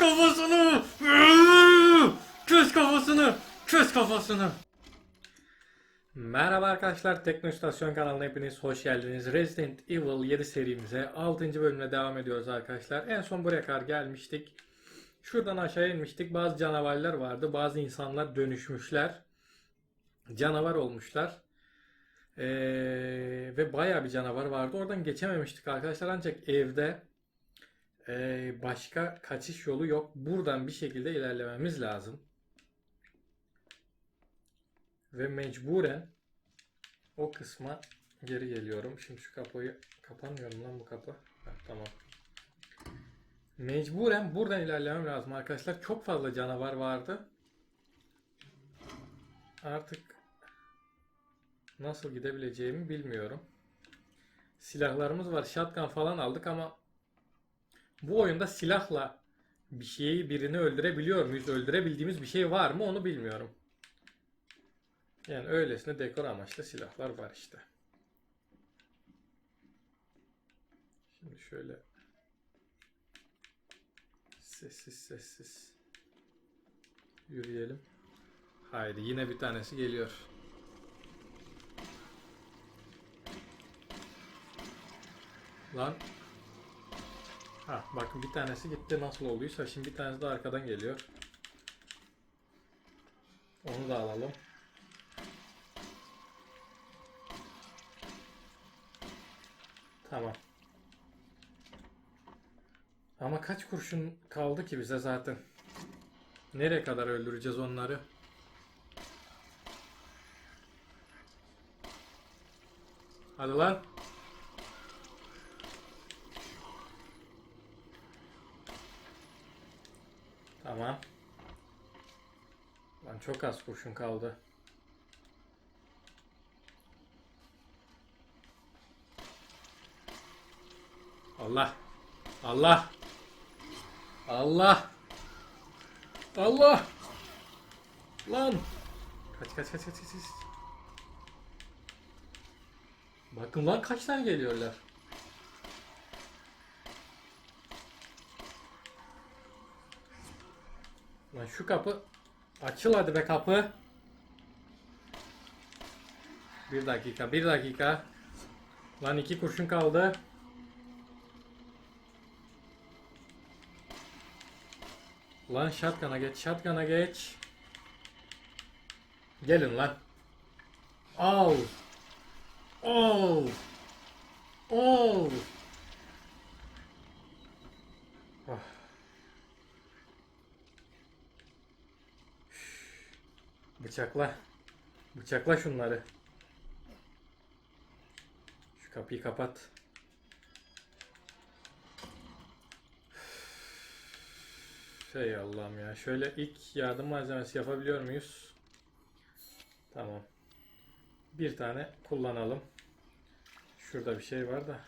kafasını! Çöz kafasını! Çöz kafasını! Merhaba arkadaşlar, Teknostasyon kanalına hepiniz hoş geldiniz. Resident Evil 7 serimize 6. bölümle devam ediyoruz arkadaşlar. En son buraya kadar gelmiştik. Şuradan aşağı inmiştik. Bazı canavarlar vardı. Bazı insanlar dönüşmüşler. Canavar olmuşlar. Ee, ve bayağı bir canavar vardı. Oradan geçememiştik arkadaşlar. Ancak evde ee, başka kaçış yolu yok. Buradan bir şekilde ilerlememiz lazım. Ve mecburen o kısma geri geliyorum. Şimdi şu kapıyı kapanmıyor mu lan bu kapı? Ha, tamam. Mecburen buradan ilerlemem lazım arkadaşlar. Çok fazla canavar vardı. Artık nasıl gidebileceğimi bilmiyorum. Silahlarımız var. Shotgun falan aldık ama bu oyunda silahla bir şeyi birini öldürebiliyor muyuz? Öldürebildiğimiz bir şey var mı onu bilmiyorum. Yani öylesine dekor amaçlı silahlar var işte. Şimdi şöyle sessiz sessiz yürüyelim. Haydi yine bir tanesi geliyor. Lan Ha bakın bir tanesi gitti nasıl olduysa şimdi bir tanesi de arkadan geliyor. Onu da alalım. Tamam. Ama kaç kurşun kaldı ki bize zaten? Nereye kadar öldüreceğiz onları? Hadi lan. Tamam. Lan çok az kurşun kaldı. Allah. Allah. Allah. Allah. Lan. Kaç kaç kaç kaç. kaç. Bakın lan kaç tane geliyorlar. Lan şu kapı açıl hadi be kapı. Bir dakika, bir dakika. Lan iki kurşun kaldı. Lan shotgun'a geç, shotgun'a geç. Gelin lan. Al. Al. Al. Bıçakla. Bıçakla şunları. Şu kapıyı kapat. Şey Allah'ım ya. Şöyle ilk yardım malzemesi yapabiliyor muyuz? Tamam. Bir tane kullanalım. Şurada bir şey var da.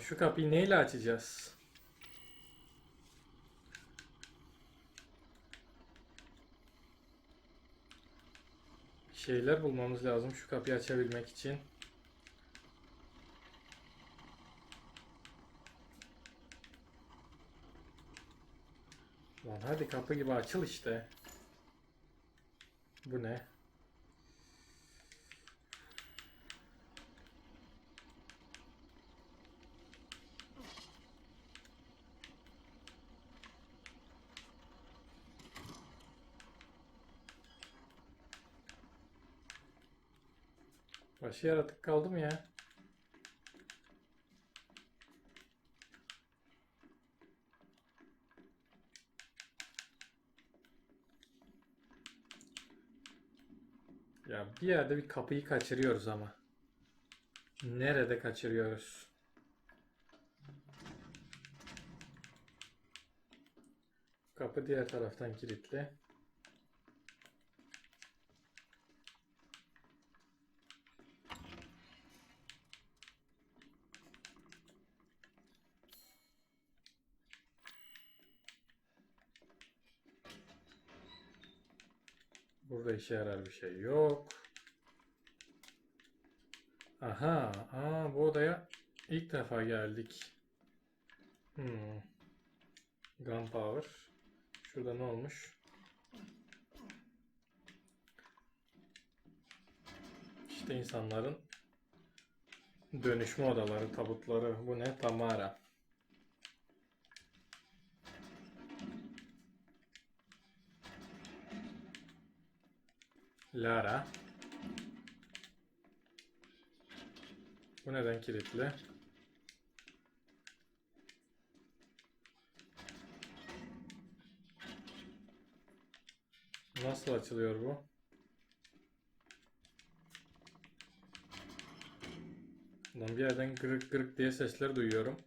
Şu kapıyı neyle açacağız? Şeyler bulmamız lazım şu kapıyı açabilmek için. Lan hadi kapı gibi açıl işte. Bu ne? Başı yaratık kaldı mı ya? Ya bir yerde bir kapıyı kaçırıyoruz ama. Nerede kaçırıyoruz? Kapı diğer taraftan kilitli. Burada işe yarar bir şey yok. Aha, aa, bu odaya ilk defa geldik. Hmm. Gunpowder. Şurada ne olmuş? İşte insanların dönüşme odaları, tabutları. Bu ne? Tamara. Lara. Bu neden kilitli? Nasıl açılıyor bu? Lan bir yerden gırık gırık diye sesler duyuyorum.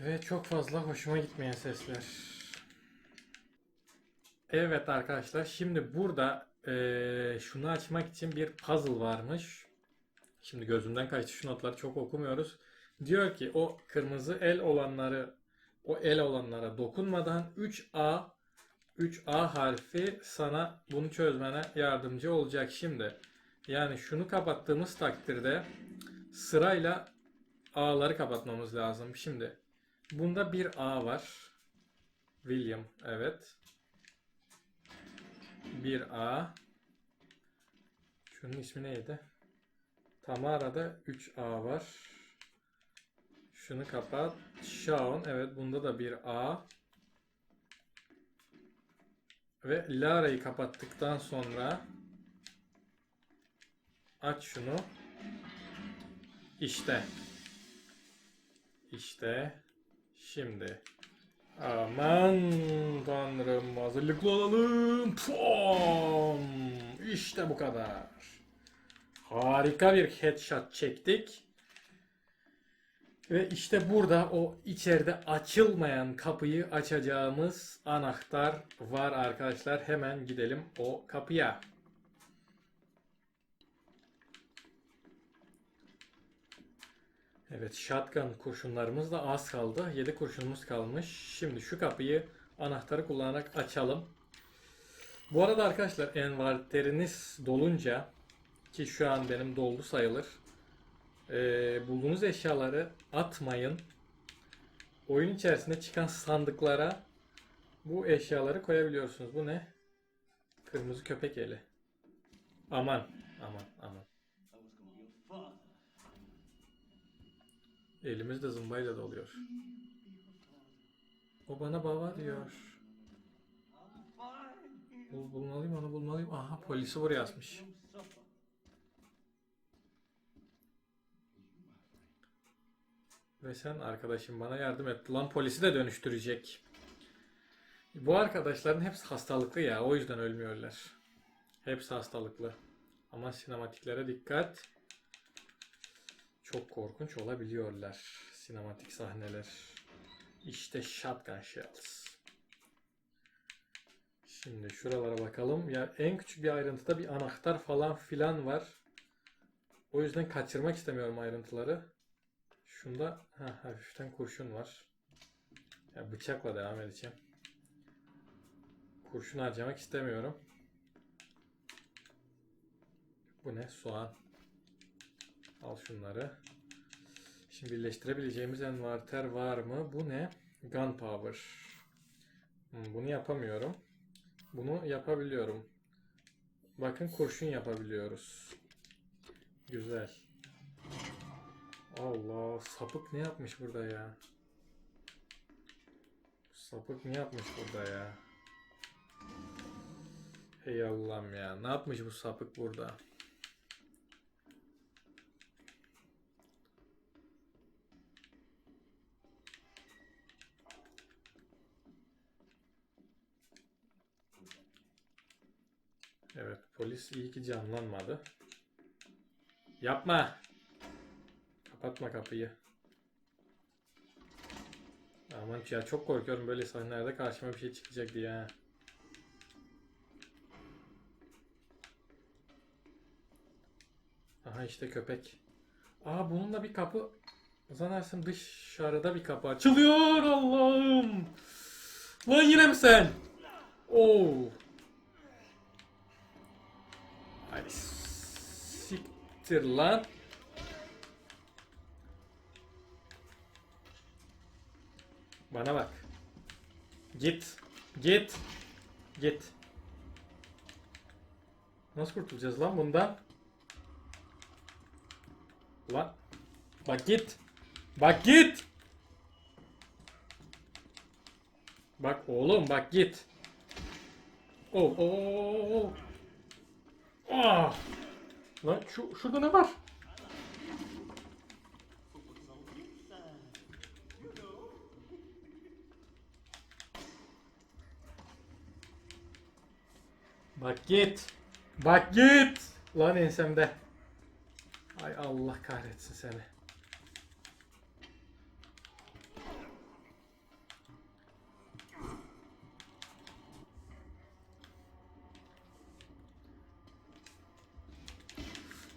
Ve çok fazla hoşuma gitmeyen sesler. Evet arkadaşlar şimdi burada eee, şunu açmak için bir puzzle varmış. Şimdi gözümden kaçtı şu notları çok okumuyoruz. Diyor ki o kırmızı el olanları o el olanlara dokunmadan 3A 3A harfi sana bunu çözmene yardımcı olacak şimdi. Yani şunu kapattığımız takdirde sırayla A'ları kapatmamız lazım. Şimdi bunda bir A var. William evet. Bir A. Şunun ismi neydi? Tamara'da 3A var. Şunu kapat. Shaun. Evet bunda da bir A. Ve Lara'yı kapattıktan sonra aç şunu. İşte. İşte. Şimdi. Aman tanrım hazırlıklı olalım. Pom! İşte bu kadar. Harika bir headshot çektik. Ve işte burada o içeride açılmayan kapıyı açacağımız anahtar var arkadaşlar. Hemen gidelim o kapıya. Evet shotgun kurşunlarımız da az kaldı. 7 kurşunumuz kalmış. Şimdi şu kapıyı anahtarı kullanarak açalım. Bu arada arkadaşlar envanteriniz dolunca ki şu an benim doldu sayılır. Ee, bulduğunuz eşyaları atmayın. Oyun içerisinde çıkan sandıklara bu eşyaları koyabiliyorsunuz. Bu ne? Kırmızı köpek eli. Aman, aman, aman. Elimiz de zımbayla doluyor. O bana baba diyor. Bul, bulmalıyım onu bulmalıyım. Aha polisi buraya asmış. Ve sen arkadaşım bana yardım et. Lan polisi de dönüştürecek. Bu arkadaşların hepsi hastalıklı ya. O yüzden ölmüyorlar. Hepsi hastalıklı. Ama sinematiklere dikkat. Çok korkunç olabiliyorlar. Sinematik sahneler. İşte shotgun shells. Şimdi şuralara bakalım. Ya en küçük bir ayrıntıda bir anahtar falan filan var. O yüzden kaçırmak istemiyorum ayrıntıları. Şunda ha, hafiften kurşun var. Ya bıçakla devam edeceğim. Kurşun harcamak istemiyorum. Bu ne? Soğan. Al şunları. Şimdi birleştirebileceğimiz envanter var mı? Bu ne? Gunpowder. Hmm, bunu yapamıyorum. Bunu yapabiliyorum. Bakın kurşun yapabiliyoruz. Güzel. Allah sapık ne yapmış burada ya? Sapık ne yapmış burada ya? Hey Allah'ım ya. Ne yapmış bu sapık burada? Evet polis iyi ki canlanmadı. Yapma. Kapatma kapıyı. Aman ya çok korkuyorum böyle sahnelerde karşıma bir şey çıkacak diye. ha. Aha işte köpek. Aa bununla bir kapı zannedersin dışarıda bir kapı açılıyor Allah'ım. Lan yine mi sen? Oo. Siktir lan. Bana bak. Git. Git. Git. Nasıl kurtulacağız lan bundan? Lan. Bak git. Bak git. Bak oğlum bak git. Oh oh oh oh. Lan şu şurada ne var? Bak git. Bak git. Lan ensemde. Ay Allah kahretsin seni.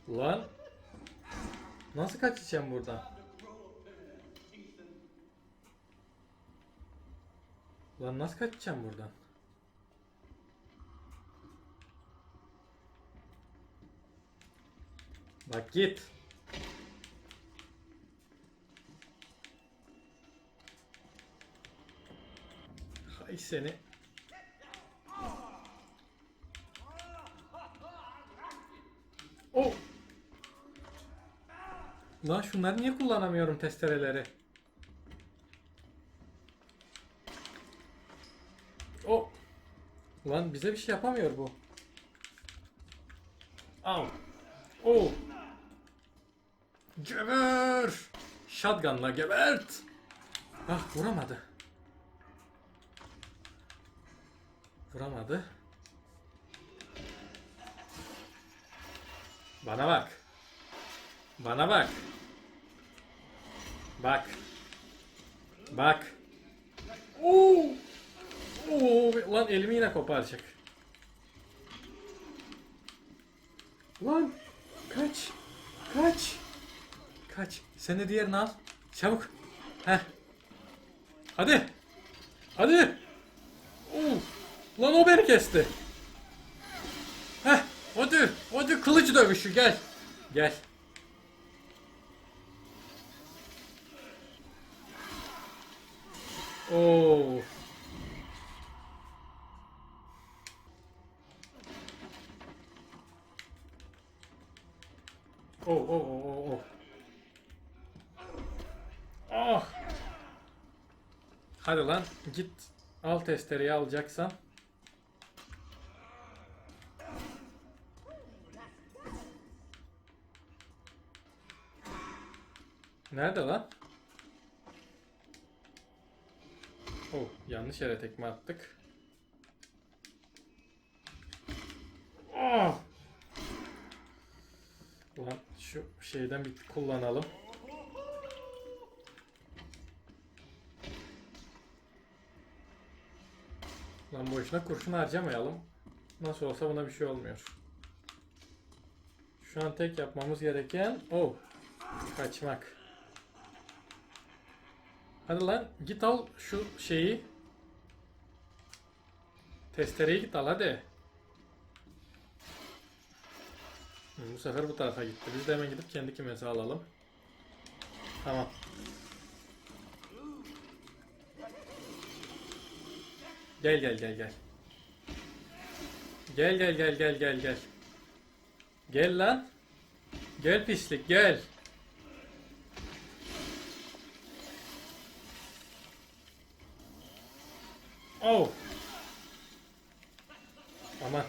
Lan. Nasıl kaçacağım buradan? Lan nasıl kaçacağım buradan? Bak git. Hay seni. Lan şunları niye kullanamıyorum testereleri? Oh. Lan bize bir şey yapamıyor bu. Al. Oh. Geber. Shotgun'la gebert. Ah vuramadı. Vuramadı. Bana bak. Bana bak. Bak. Bak. Oo. Oo, lan elimi yine koparacak. Lan kaç. Kaç. Kaç. Sen de diğerini al. Çabuk. Heh. Hadi. Hadi. Oo. Lan o beni kesti. Heh. Hadi. Hadi kılıç dövüşü gel. Gel. Oo. Oh oh oh oh oh. Ah. Hadi lan git al testereyi alacaksan. Nerede lan? Oh yanlış yere tekme attık. Ah. Ulan şu şeyden bir kullanalım. Lan boşuna kurşun harcamayalım. Nasıl olsa buna bir şey olmuyor. Şu an tek yapmamız gereken oh kaçmak. Hadi lan git al şu şeyi. Testereyi git al hadi. Bu sefer bu tarafa gitti. Biz de hemen gidip kendi kimesi alalım. Tamam. Gel gel gel gel. Gel gel gel gel gel gel. Gel lan. Gel pislik gel. Oh. Aman.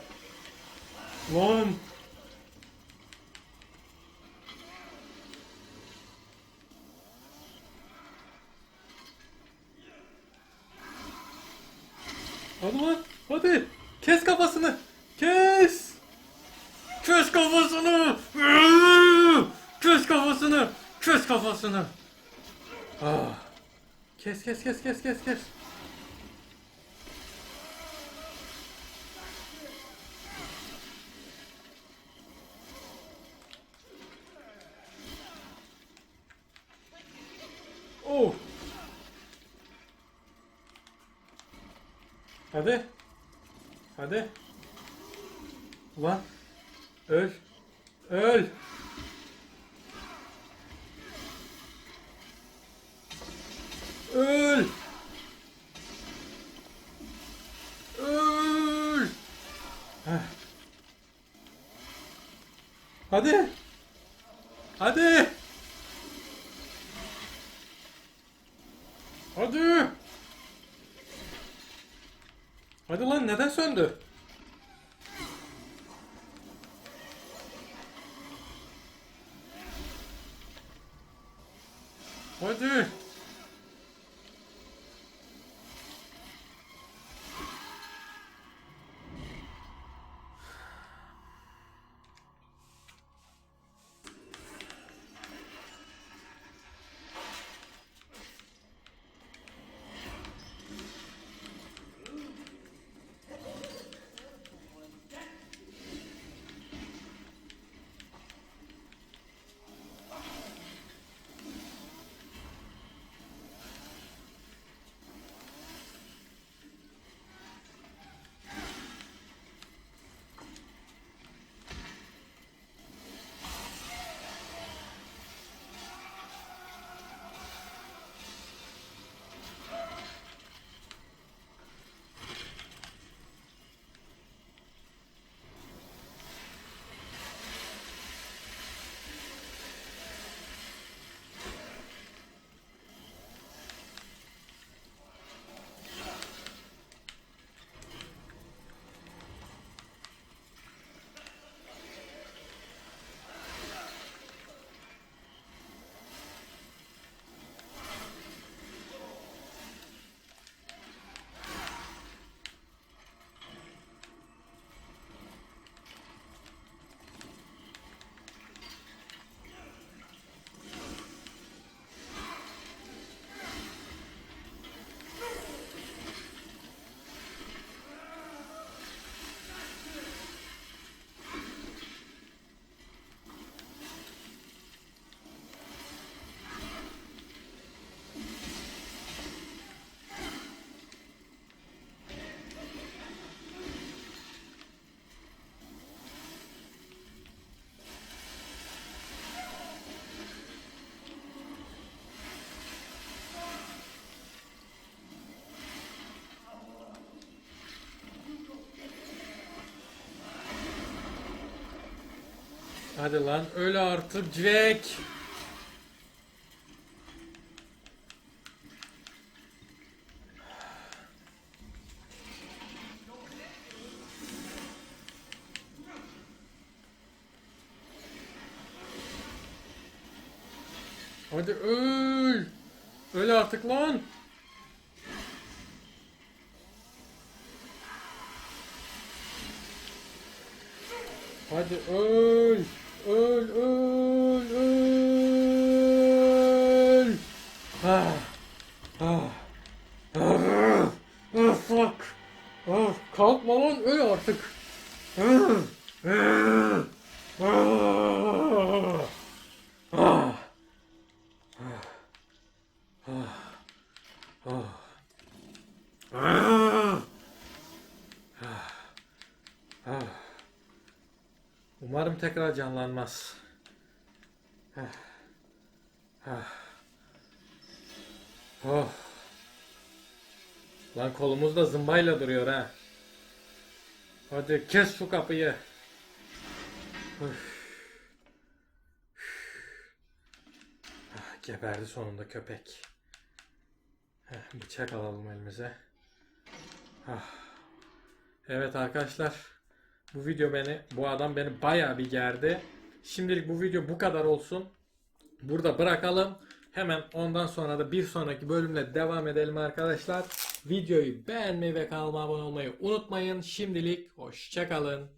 Lan. Hadi lan. Hadi. Kes kafasını. Kes. Kes kafasını. Kes kafasını. Kes kafasını. Ah. Kes kes kes kes kes kes. Oh. Hadi. Hadi. Ulan. Öl. Öl. Öl. Öl. Heh. Hadi. Hadi. Hadi. Hadi lan neden söndü? Hadi. Hadi lan öyle artık Jack. Hadi öl. Tekrar canlanmaz. Heh. Heh. Oh. Lan kolumuzda zımbayla duruyor ha. Hadi kes şu kapıyı. Ah, Geberdi sonunda köpek. Heh, bıçak alalım elimize. Ah. Evet arkadaşlar. Bu video beni, bu adam beni bayağı bir gerdi. Şimdilik bu video bu kadar olsun. Burada bırakalım. Hemen ondan sonra da bir sonraki bölümle devam edelim arkadaşlar. Videoyu beğenmeyi ve kanalıma abone olmayı unutmayın. Şimdilik hoşçakalın.